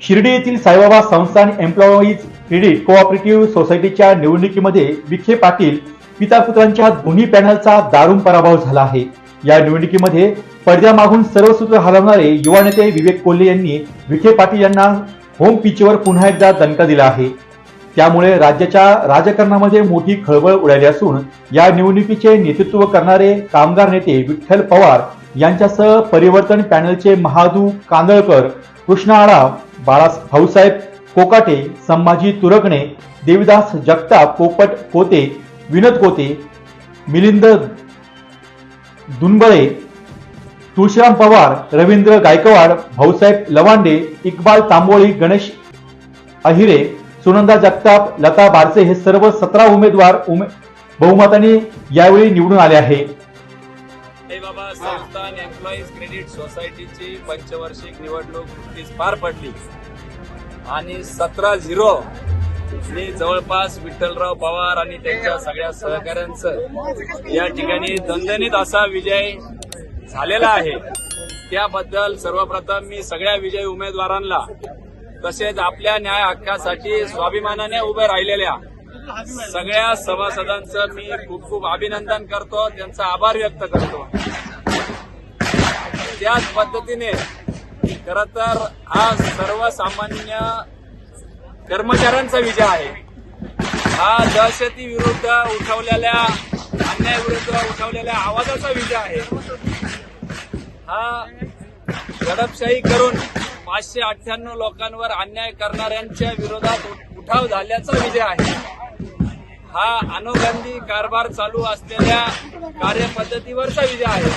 शिर्डी येथील साईबाबा संस्थान employees credit cooperative सोसायटीच्या निवडणुकीमध्ये विखे पाटील पिता पुत्रांच्या दोन्ही पॅनलचा दारुण पराभव झाला आहे. या निवडणुकीमध्ये पडद्यामागून सर्व सूत्र हलवणारे युवा नेते विवेक कोल्हे यांनी विखे पाटील यांना होम पिचवर पुन्हा एकदा दणका दिला आहे. त्यामुळे राज्याच्या राजकारणामध्ये मोठी खळबळ उडाली असून या निवडणुकीचे नेतृत्व करणारे कामगार नेते विठ्ठल पवार यांच्यासह परिवर्तन पॅनलचे महादू कांदळकर कृष्णा आडाव बाळा भाऊसाहेब कोकाटे संभाजी तुरकणे देविदास जगताप पोपट कोते विनोद कोते मिलिंद दुनबळे तुळशीराम पवार रवींद्र गायकवाड भाऊसाहेब लवांडे इक्बाल तांबोळी गणेश अहिरे सुनंदा जगताप लता बारसे हे सर्व सतरा उमेदवार उमे बहुमताने यावेळी निवडून आले आहे बाबा संस्थान एम्प्लॉईज क्रेडिट सोसायटीची पंचवार्षिक निवडणूक नुकतीच पार पडली. आणि सतरा झिरो ने जवळपास विठ्ठलराव पवार आणि त्यांच्या सगळ्या सहकाऱ्यांचं या ठिकाणी दणदणीत असा विजय झालेला आहे. त्याबद्दल सर्वप्रथम मी सगळ्या विजयी उमेदवारांना तसेच आपल्या न्याय हक्कासाठी स्वाभिमानाने उभे राहिलेल्या सगळ्या सभासदांचं मी खूप खूप अभिनंदन करतो त्यांचा आभार व्यक्त करतो. त्याच पद्धतीने खर तर हा सर्वसामान्य कर्मचाऱ्यांचा विजय आहे. हा दहशती विरुद्ध उठवलेल्या अन्यायाविरुद्ध उठवलेल्या आवाजाचा विजय आहे. हा दडपशाही करून पाचशे अठ्ठ्याण्णव लोकांवर अन्याय करणाऱ्यांच्या विरोधात उठाव झाल्याचा विजय आहे. हा अनुगंधी कारभार चालू असलेल्या कार्यपद्धतीवरचा विजय आहे.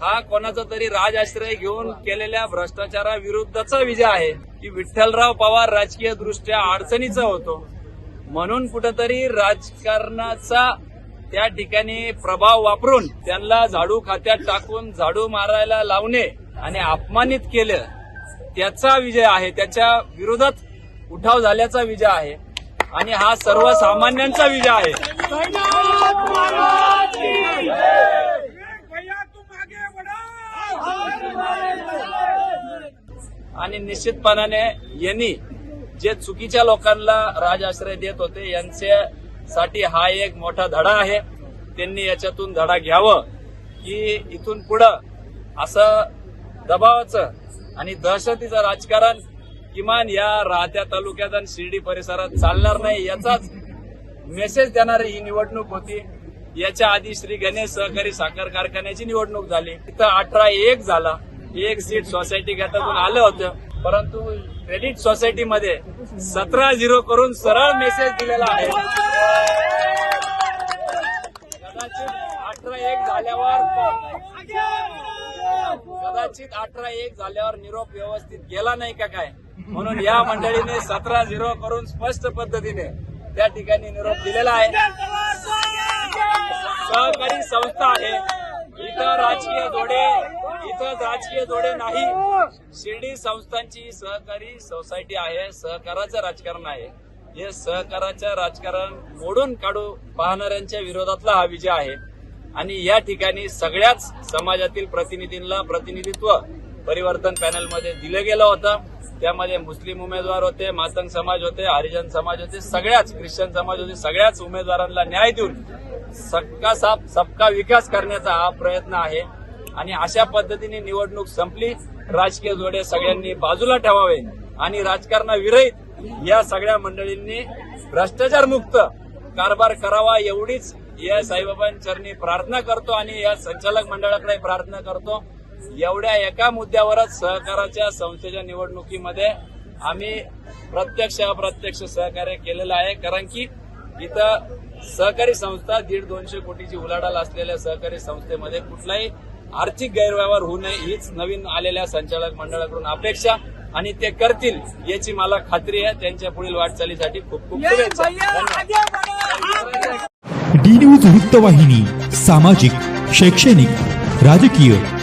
हा कोणाचा तरी राजआश्रय घेऊन केलेल्या भ्रष्टाचाराविरुद्धचा विजय आहे. की विठ्ठलराव पवार राजकीय दृष्ट्या अडचणीचा होतो. म्हणून कुठंतरी राजकारणाचा त्या ठिकाणी प्रभाव वापरून त्यांना झाडू खात्यात टाकून झाडू मारायला लावणे आणि अपमानित केलं त्याचा विजय आहे. त्याच्या विरोधात उठाव झाल्याचा विजय आहे. आणि हा सर्वसामान्यांचा विजय आहे. आणि निश्चितपणाने यांनी जे चुकीच्या लोकांना राजआश्रय देत होते यांच्यासाठी हा एक मोठा धडा आहे. त्यांनी याच्यातून धडा घ्यावं की इथून पुढं असं दबावाचं आणि दहशतीचं राजकारण किमान या राहत्या तालुक्यात आणि शिर्डी परिसरात चालणार नाही याचाच मेसेज देणारी ही निवडणूक होती. याच्या आधी श्री गणेश सहकारी साखर कारखान्याची निवडणूक झाली. तिथं अठरा एक झाला. एक सीट सोसायटी गटातून आलं होतं. परंतु क्रेडिट सोसायटीमध्ये सतरा झिरो करून सरळ मेसेज दिलेला आहे. कदाचित अठरा एक झाल्यावर कदाचित अठरा एक झाल्यावर निरोप व्यवस्थित गेला नाही का काय? म्हणून या मंडळीने सतरा झिरो करून स्पष्ट पद्धतीने त्या ठिकाणी निरोप दिलेला आहे. सहकारी संस्था आहे. इथं राजकीय जोडे इथं राजकीय जोडे नाही. शिर्डी संस्थांची सहकारी सोसायटी आहे सहकाराचं राजकारण आहे. हे सहकाराचं राजकारण मोडून काढू पाहणाऱ्यांच्या विरोधातला हा विजय आहे. आणि या ठिकाणी सगळ्याच समाजातील प्रतिनिधींना प्रतिनिधित्व परिवर्तन पॅनलमध्ये दिलं गेलं होतं. त्यामध्ये मुस्लिम उमेदवार होते मातंग समाज होते हरिजन समाज होते सगळ्याच ख्रिश्चन समाज होते सगळ्याच उमेदवारांना न्याय देऊन सबका साप सबका विकास करण्याचा हा प्रयत्न आहे. आणि अशा पद्धतीने निवडणूक संपली. राजकीय जोडे सगळ्यांनी बाजूला ठेवावे आणि राजकारणाविरहित या सगळ्या मंडळींनी भ्रष्टाचार मुक्त कारभार करावा एवढीच या साईबाबांचरणी प्रार्थना करतो आणि या संचालक मंडळाकडे प्रार्थना करतो. एवढ्या एका मुद्द्यावरच सहकाराच्या संस्थेच्या निवडणुकीमध्ये आम्ही प्रत्यक्ष अप्रत्यक्ष सहकार्य केलेलं आहे. कारण की इथं सहकारी संस्था दीड दोनशे कोटीची उलाढाल असलेल्या सहकारी संस्थेमध्ये कुठलाही आर्थिक गैरव्यवहार होऊ नये हीच नवीन आलेल्या संचालक मंडळाकडून अपेक्षा आणि ते करतील याची मला खात्री आहे. त्यांच्या पुढील वाटचालीसाठी खूप खूप शुभेच्छा. डी न्यूज वृत्तवाहिनी सामाजिक शैक्षणिक राजकीय